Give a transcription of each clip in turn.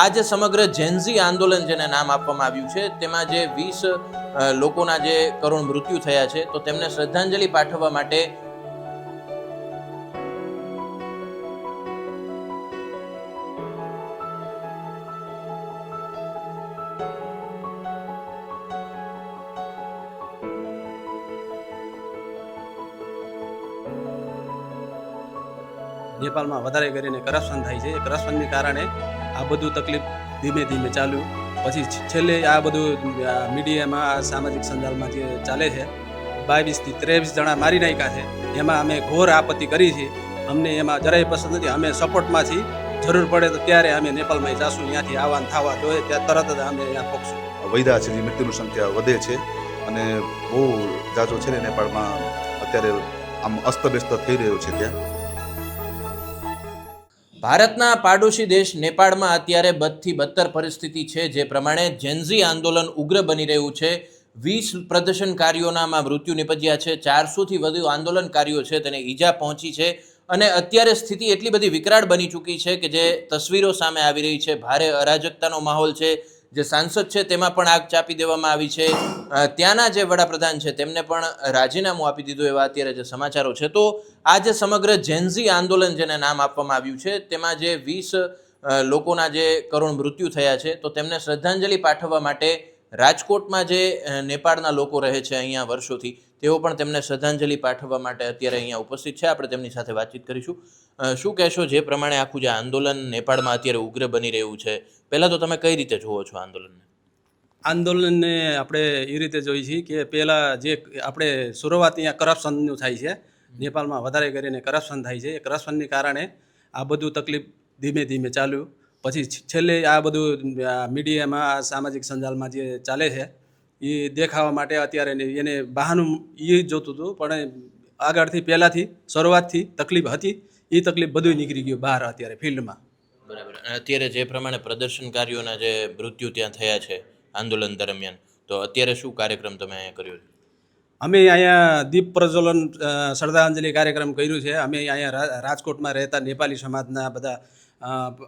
આ જે સમગ્ર જેન્ઝી આંદોલન જેને નામ આપવામાં આવ્યું છે, તેમાં જે વીસ લોકોના જે કરુણ મૃત્યુ થયા છે, તો તેમને શ્રદ્ધાંજલિ પાઠવવા માટે નેપાળમાં વધારે કરીને કરપ્શન થાય છે. એ કરપ્શનને કારણે આ બધું તકલીફ ધીમે ધીમે ચાલ્યું પછી છેલ્લે આ બધું મીડિયામાં, આ સામાજિક સંજાલમાં જે ચાલે છે, બાવીસથી ત્રેવીસ જણા મારી નાખ્યા છે. એમાં અમે ઘોર આપત્તિ કરી છે. અમને એમાં જરાય પસંદ નથી. અમે સપોર્ટમાં છીએ જરૂર પડે તો ત્યારે અમે નેપાળમાં જાશું. ત્યાંથી આવવાનું થવા જોઈએ. ત્યાં તરત જ અમે ત્યાં પહોંચશું વૈદા છે જે મૃત્યુની સંખ્યા વધે છે અને બહુ જાજો છે ને નેપાળમાં અત્યારે આમ અસ્તવ્યસ્ત થઈ રહ્યો છે ત્યાં. ભારતના પાડોશી દેશ નેપાળમાં અત્યારે બદથી બદતર પરિસ્થિતિ છે, જે પ્રમાણે જેન્ઝી આંદોલન ઉગ્ર બની રહ્યું છે. વીસ પ્રદર્શનકારીઓનામાં મૃત્યુ નિપજ્યા છે, ચારસોથી વધુ આંદોલનકારીઓ છે તેને ઈજા પહોંચી છે. અને અત્યારે સ્થિતિ એટલી બધી વિકરાળ બની ચૂકી છે કે જે તસવીરો સામે આવી રહી છે. ભારે અરાજકતાનો માહોલ છે. જે સાંસદ છે તેમાં પણ આગ ચાપી દેવામાં આવી છે. ત્યાંના જે વડાપ્રધાન છે તેમને પણ રાજીનામું આપી દીધું એવા અત્યારે જે સમાચારો છે. તો આ જે સમગ્ર જેન્ઝી આંદોલન જેને નામ આપવામાં આવ્યું છે, તેમાં જે વીસ લોકોના જે કરુણ મૃત્યુ થયા છે, તો તેમને શ્રદ્ધાંજલિ પાઠવવા માટે રાજકોટમાં જે નેપાળના લોકો રહે છે અહીંયા વર્ષોથી. તેઓ પણ તેમને શ્રદ્ધાંજલિ પાઠવવા માટે અત્યારે અહીંયા ઉપસ્થિત છે. આપણે તેમની સાથે વાતચીત કરીશું. શું કહેશો જે પ્રમાણે આખું જે આંદોલન નેપાળમાં અત્યારે ઉગ્ર બની રહ્યું છે? પહેલાં તો તમે કઈ રીતે જુઓ છો આંદોલનને? આંદોલનને આપણે એ રીતે જોઈએ છીએ કે પહેલાં જે આપણે શરૂઆત અહીંયા કરપ્શનનું થાય છે. નેપાળમાં વધારે કરીને કરપ્શન થાય છે. એ કરપ્શનને કારણે આ બધું તકલીફ ધીમે ધીમે ચાલ્યું. પછી છેલ્લે આ બધું મીડિયામાં સામાજિક સંજાલમાં જે ચાલે છે એ દેખાવા માટે અત્યારે એને- બહાનું એ જોતું હતું પણ આગળથી પહેલાંથી શરૂઆતથી તકલીફ હતી એ તકલીફ બધું નીકળી ગયું બહાર અત્યારે ફિલ્ડમાં. બરાબર. અત્યારે જે પ્રમાણે પ્રદર્શનકારીઓના જે મૃત્યુ ત્યાં થયા છે આંદોલન દરમિયાન તો અત્યારે શું કાર્યક્રમ તમે અહીંયા કર્યો છે? અમે અહીંયા દીપ પ્રજ્વલન શ્રદ્ધાંજલિ કાર્યક્રમ કર્યું છે. અમે અહીંયા રાજકોટમાં રહેતા નેપાલી સમાજના બધા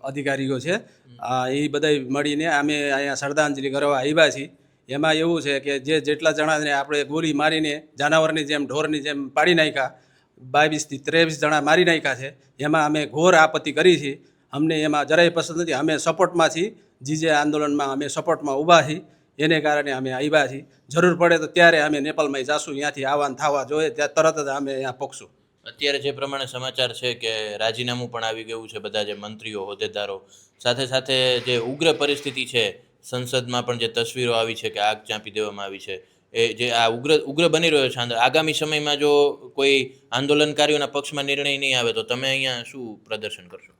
અધિકારીઓ છે. આ એ બધા મળીને અમે અહીંયા શ્રદ્ધાંજલિ કરવા આવ્યા છીએ. એમાં એવું છે કે જે જેટલા જણાને આપણે ગોળી મારીને જાનવરની જેમ, ઢોરની જેમ પાડી નાખ્યા બાવીસથી ત્રેવીસ જણા મારી નાખ્યા છે, એમાં અમે ઘોર આપત્તિ કરી છે. અમને એમાં જરાય પસંદ નથી. અમે સપોર્ટમાં છીએ. જીજે આંદોલનમાં અમે સપોર્ટમાં ઊભા છીએ. એને કારણે અમે આવ્યા છીએ. જરૂર પડે તો ત્યારે અમે નેપાળમાં જાશું. ત્યાંથી આવવાન થવા જોઈએ. ત્યાં તરત જ અમે ત્યાં પોખશું અત્યારે જે પ્રમાણે સમાચાર છે કે રાજીનામું પણ આવી ગયું છે, બધા જે મંત્રીઓ હોદ્દેદારો, સાથે સાથે જે ઉગ્ર પરિસ્થિતિ છે સંસદમાં પણ જે તસવીરો આવી છે કે આગ ચાંપી દેવામાં આવી છે, એ જે આ ઉગ્ર ઉગ્ર બની રહ્યો છે આગામી સમયમાં જો કોઈ આંદોલનકારીઓના પક્ષમાં નિર્ણય નહીં આવે તો તમે અહીંયા શું પ્રદર્શન કરશો?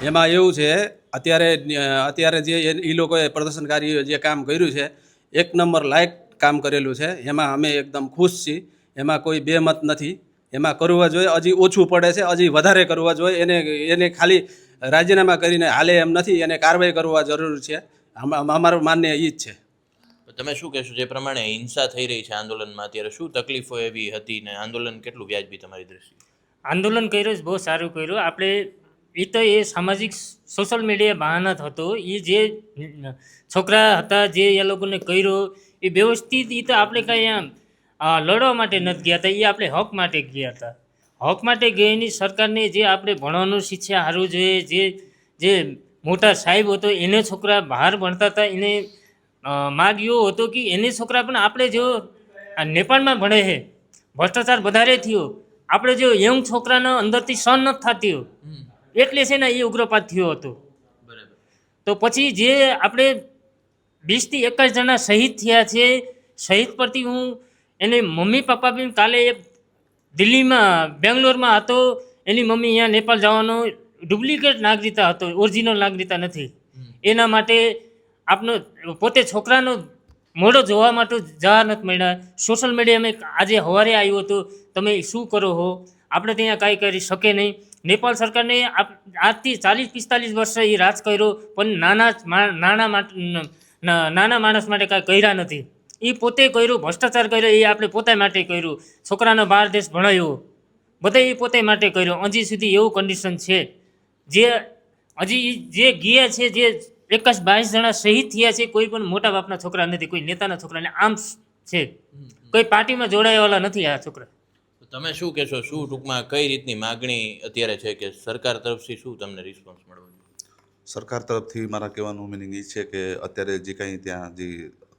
એમાં એવું છે, અત્યારે અત્યારે જે એ લોકોએ પ્રદર્શનકારીઓ જે કામ કર્યું છે, એક નંબર લાયક કામ કરેલું છે, એમાં અમે એકદમ ખુશ છીએ, એમાં કોઈ બે મત નથી, એમાં કરવા જોઈએ, હજી ઓછું પડે છે, હજી વધારે કરવા જોઈએ, એને એને ખાલી રાજીનામા કરીને હાલે એમ નથી, એને કાર્યવાહી કરવા જરૂર છે. અમારું માન્ય એ જ છે. તો તમે શું કહેશો? જે પ્રમાણે હિંસા થઈ રહી છે આંદોલનમાં અત્યારે શું તકલીફો એવી હતી ને આંદોલન કેટલું વ્યાજબી તમારી દ્રષ્ટિએ? આંદોલન કર્યું બહુ સારું કર્યું. આપણે એ તો એ સામાજિક સોશિયલ મીડિયા બહાના હતો. એ જે છોકરા હતા જે એ લોકોને કર્યો એ વ્યવસ્થિત એ તો આપણે કંઈ આમ લડવા માટે નથી ગયા હતા. એ આપણે હક માટે ગયા હતા. હક માટે ગયાની સરકારને જે આપણે ભણવાનું શિક્ષા સારું જોઈએ જે જે મોટા સાહેબ હતો એને છોકરા બહાર ભણતા હતા એને માગ એવો હતો કે એને છોકરા પણ આપણે જો આ નેપાળમાં ભણે છે ભ્રષ્ટાચાર વધારે થયો આપણે જો યંગ છોકરાને અંદરથી સહન નથી થતી એટલે છે ને એ ઉગ્રપાત થયો હતો. બરાબર. તો પછી જે આપણે વીસથી એકવીસ જણા શહીદ થયા છે શહીદ પરથી હું એને મમ્મી પપ્પા બી કાલે દિલ્હીમાં બેંગ્લોરમાં હતો એની મમ્મી અહીંયા નેપાળ જવાનો ડુપ્લિકેટ નાગરિકતા હતો ઓરિજિનલ નાગરિકતા નથી. એના માટે આપનો પોતે છોકરાનો મોઢો જોવા માટે જવા નથી મળ્યા. સોશિયલ મીડિયામાં આજે સવારે આવ્યું હતું તમે શું કરો હો? આપણે ત્યાં કાંઈ કરી શકે નહીં. નેપાળ સરકારને આજથી ચાલીસ પિસ્તાલીસ વર્ષે એ રાજ કર્યો પણ નાના નાના માટે નાના માણસ માટે કાંઈ કર્યા નથી. એ પોતે કર્યું ભ્રષ્ટાચાર કર્યો એ આપણે પોતા માટે કર્યું. છોકરાનો બહાર દેશ ભણાયો. બધા એ પોતે માટે કર્યો. હજી સુધી એવું કન્ડિશન છે. જે હજી જે ગયા છે જે એકાશ બાવીસ જણા શહીદ થયા છે કોઈ પણ મોટા બાપના છોકરા નથી કોઈ નેતાના છોકરાને આમ છે. કોઈ પાર્ટીમાં જોડાયેલા નથી આ છોકરા. તો તમે શું કહેશો શું ટૂંકમાં કઈ રીતની માગણી અત્યારે છે કે સરકાર તરફથી શું તમને રિસ્પોન્સ મળવો સરકાર તરફથી મારા કહેવાનું મિનિંગ એ છે કે અત્યારે જે કંઈ ત્યાં જે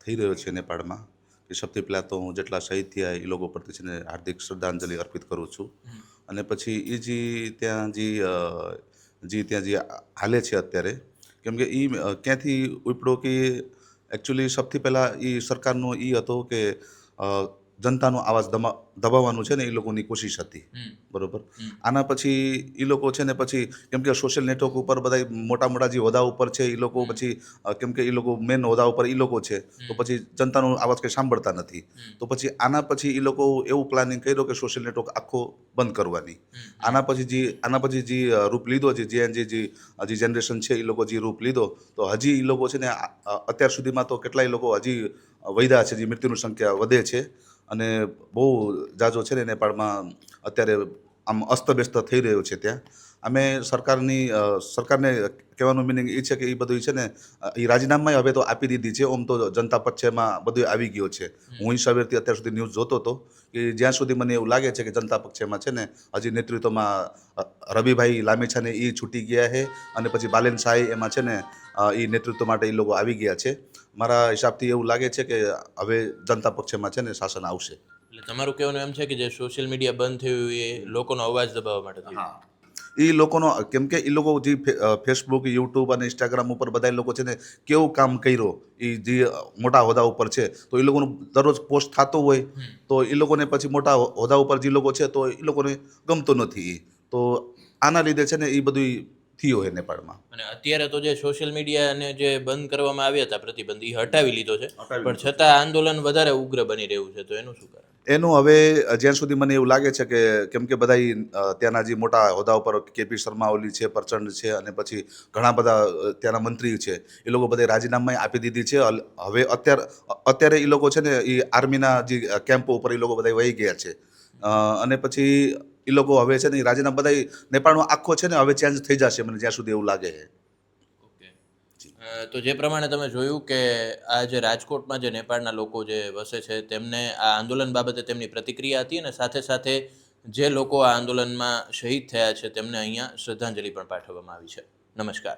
થઈ રહ્યો છે નેપાળમાં કે સૌથી પહેલાં તો હું જેટલા શહીદ થયા એ લોકો પ્રત્યે છે ને હાર્દિક શ્રદ્ધાંજલિ અર્પિત કરું છું. અને પછી એ જે ત્યાં જે જે ત્યાં જે હાલે છે અત્યારે, કેમ કે એ ક્યાંથી ઉપડો કે એકચ્યુઅલી સૌથી પહેલાં એ સરકારનો એ હતો કે જનતાનો આવાજ દબાવવાનું છે ને એ લોકોની કોશિશ હતી. બરોબર? આના પછી એ લોકો છે ને પછી કેમ કે સોશિયલ નેટવર્ક ઉપર બધા મોટા મોટા જે હોદ્દા ઉપર છે એ લોકો પછી કેમ કે એ લોકો મેન હોદ્દા ઉપર એ લોકો છે. તો પછી જનતાનો અવાજ કંઈ સાંભળતા નથી. તો પછી આના પછી એ લોકો એવું પ્લાનિંગ કર્યો કે સોશિયલ નેટવર્ક આખો બંધ કરવાની. આના પછી જે આના પછી જે રૂપ લીધો છે જે જે જે જનરેશન છે એ લોકો જે રૂપ લીધો તો હજી એ લોકો છે ને અત્યાર સુધીમાં તો કેટલાય લોકો હજી વૈધા છે જે મૃત્યુની સંખ્યા વધે છે. અને બહુ જાજો છે ને નેપાળમાં અત્યારે આમ અસ્તવ્યસ્ત થઈ રહ્યો છે ત્યાં. અમે સરકારની સરકારને કહેવાનું મિનિંગ એ છે કે એ બધું છે ને એ રાજીનામાય હવે તો આપી દીધી છે. ઓમ તો જનતા પક્ષમાં બધું આવી ગયો છે. હું સવેરથી અત્યાર સુધી ન્યૂઝ જોતો હતો કે જ્યાં સુધી મને એવું લાગે છે કે જનતા પક્ષમાં છે ને હજી નેતૃત્વમાં રવિભાઈ લામેછાને એ છૂટી ગયા છે અને પછી બાલેન શાહી એમાં છે ને એ નેતૃત્વ માટે એ લોકો આવી ગયા છે. મારા હિસાબથી એવું લાગે છે કે હવે જનતા પક્ષમાં છે ને શાસન આવશે. એટલે તમારું કહેવાનું એમ છે કે જે સોશિયલ મીડિયા બંધ થયું એ લોકોનો અવાજ દબાવવા માટે થયું. એ લોકોનો કેમ કે એ લોકો જે ફેસબુક યુટ્યુબ અને ઇન્સ્ટાગ્રામ ઉપર બધા લોકો છે ને કેવું કામ કર્યો એ જે મોટા હોદ્દા ઉપર છે તો એ લોકોનું દરરોજ પોસ્ટ થતો હોય તો એ લોકોને પછી મોટા હોદ્દા ઉપર જે લોકો છે તો એ લોકોને ગમતું નથી એ તો આના લીધે છે ને એ બધું થયું હોય નેપાળમાં. અને અત્યારે તો જે સોશિયલ મીડિયાને જે બંધ કરવામાં આવ્યા હતા પ્રતિબંધ એ હટાવી લીધો છે. પણ છતાં આંદોલન વધારે ઉગ્ર બની રહ્યું છે તો એનું શું કારણ? એનું હવે જ્યાં સુધી મને એવું લાગે છે કે કેમ કે બધા ત્યાંના જે મોટા હોદ્દા ઉપર કેપી શર્મા ઓલી છે પ્રચંડ છે અને પછી ઘણા બધા ત્યાંના મંત્રી છે એ લોકો બધા રાજીનામા આપી દીધી છે. હવે અત્યારે અત્યારે એ લોકો છે ને એ આર્મીના જે કેમ્પો ઉપર એ લોકો બધા વહી ગયા છે. અને પછી એ લોકો હવે છે ને રાજ્યના બધા નેપાળનો આખો છે ને હવે ચેન્જ થઈ જશે મને જ્યાં સુધી એવું લાગે છે. ઓકે. તો જે પ્રમાણે તમે જોયું કે આ જે રાજકોટમાં જે નેપાળના લોકો જે વસે છે તેમને આ આંદોલન બાબતે તેમની પ્રતિક્રિયા હતી અને સાથે સાથે જે લોકો આ આંદોલનમાં શહીદ થયા છે તેમને અહીંયા શ્રદ્ધાંજલિ પણ પાઠવવામાં આવી છે. નમસ્કાર.